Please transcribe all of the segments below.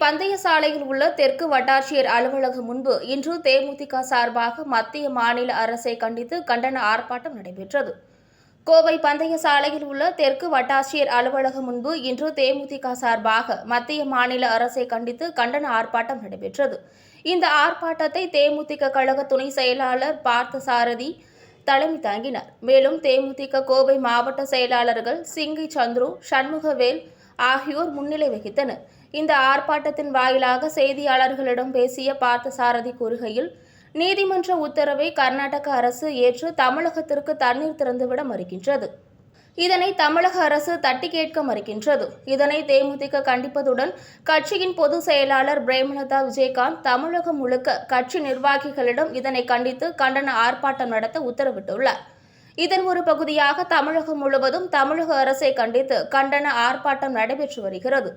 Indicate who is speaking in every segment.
Speaker 1: சாலையில் உள்ள தெற்கு வட்டாட்சியர் அலுவலகம் முன்பு இன்று தேமுதிக சார்பாக மத்திய மாநில அரசை கண்டித்து கண்டன ஆர்ப்பாட்டம் நடைபெற்றது. கோவை பந்தய சாலையில் உள்ள தெற்கு வட்டாட்சியர் அலுவலகம் முன்பு இன்று தேமுதிக சார்பாக மத்திய மாநில அரசை கண்டித்து கண்டன ஆர்ப்பாட்டம் நடைபெற்றது. இந்த ஆர்ப்பாட்டத்தை தேமுதிக கழக துணை செயலாளர் பார்த்தசாரதி தலைமை தாங்கினார். மேலும் தேமுதிக கோவை மாவட்ட செயலாளர்கள் சிங்கி சந்துரு சண்முகவேல் ஆகியோர் முன்னிலை வகித்தனர். இந்த ஆர்ப்பாட்டத்தின் வாயிலாக செய்தியாளர்களிடம் பேசிய பார்த்தசாரதி கூறுகையில் நீதிமன்ற உத்தரவை கர்நாடக அரசு ஏற்று தமிழகத்திற்கு தண்ணீர் திறந்துவிட மறுக்கின்றது. இதனை தமிழக அரசு தட்டி கேட்க மறுக்கின்றது. இதனை தேமுதிக கண்டிப்பதுடன் கட்சியின் பொதுச் செயலாளர் பிரேமலதா விஜயகாந்த் தமிழகம் முழுக்க கட்சி நிர்வாகிகளிடம் இதனை கண்டித்து கண்டன ஆர்ப்பாட்டம் நடத்த உத்தரவிட்டுள்ளார். இதன் ஒரு பகுதியாக தமிழகம் முழுவதும் தமிழக அரசை கண்டித்து கண்டன ஆர்ப்பாட்டம் நடைபெற்று வருகிறது.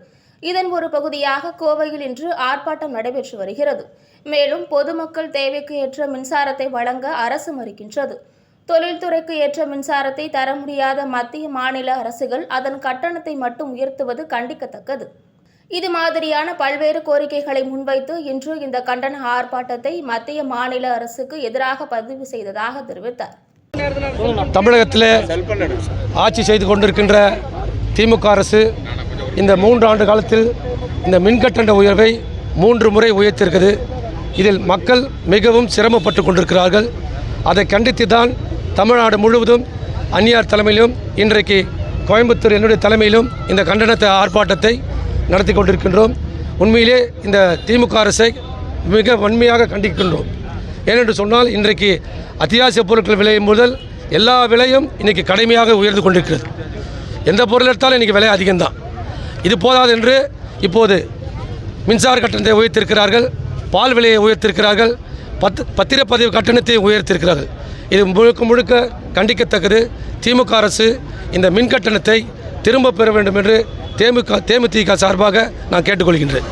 Speaker 1: இதன் ஒரு பகுதியாக கோவையில் இன்று ஆர்ப்பாட்டம் நடைபெற்று வருகிறது. மேலும் பொதுமக்கள் தேவைக்கு ஏற்ற மின்சாரத்தை வழங்க அரசு மறுக்கின்றது. தொழில்துறைக்கு ஏற்ற மின்சாரத்தை தர முடியாத மத்திய மாநில அரசுகள் அதன் கட்டணத்தை மட்டும் உயர்த்துவது கண்டிக்கத்தக்கது. இது மாதிரியான பல்வேறு கோரிக்கைகளை முன்வைத்து இன்று இந்த கண்டன ஆர்ப்பாட்டத்தை மத்திய மாநில அரசுக்கு எதிராக பதிவு செய்ததாக தெரிவித்தார்.
Speaker 2: தமிழகத்தில் ஆட்சி செய்து கொண்டிருக்கின்ற திமுக அரசு இந்த மூன்று ஆண்டு காலத்தில் இந்த மின்கட்டண உயர்வை மூன்று முறை உயர்த்திருக்குது இதில் மக்கள் மிகவும் சிரமப்பட்டு கொண்டிருக்கிறார்கள். அதை கண்டித்து தான் தமிழ்நாடு முழுவதும் அந்நியார் தலைமையிலும் இன்றைக்கு கோயம்புத்தூர் என்னுடைய தலைமையிலும் இந்த கண்டனத்தை ஆர்ப்பாட்டத்தை நடத்தி கொண்டிருக்கின்றோம். உண்மையிலே இந்த திமுக அரசை மிக வன்மையாக கண்டிக்கின்றோம். ஏனென்று சொன்னால் இன்றைக்கு அத்தியாவசிய பொருட்கள் விலையும் முதல் எல்லா விலையும் இன்றைக்கி கடுமையாக உயர்ந்து கொண்டிருக்கிறது. எந்த பொருள் எடுத்தாலும் இன்றைக்கி விலை அதிகம்தான். இது போதாது என்று இப்போது மின்சார கட்டணத்தை உயர்த்திருக்கிறார்கள் பால் விலையை உயர்த்திருக்கிறார்கள் பத் பத்திரப்பதிவு கட்டணத்தை உயர்த்திருக்கிறார்கள் இது முழுக்க முழுக்க கண்டிக்கத்தக்கது. திமுக அரசு இந்த மின் கட்டணத்தை திரும்ப பெற வேண்டும் என்று தேமுக தேமுதிக சார்பாக நான் கேட்டுக்கொள்கின்றேன்.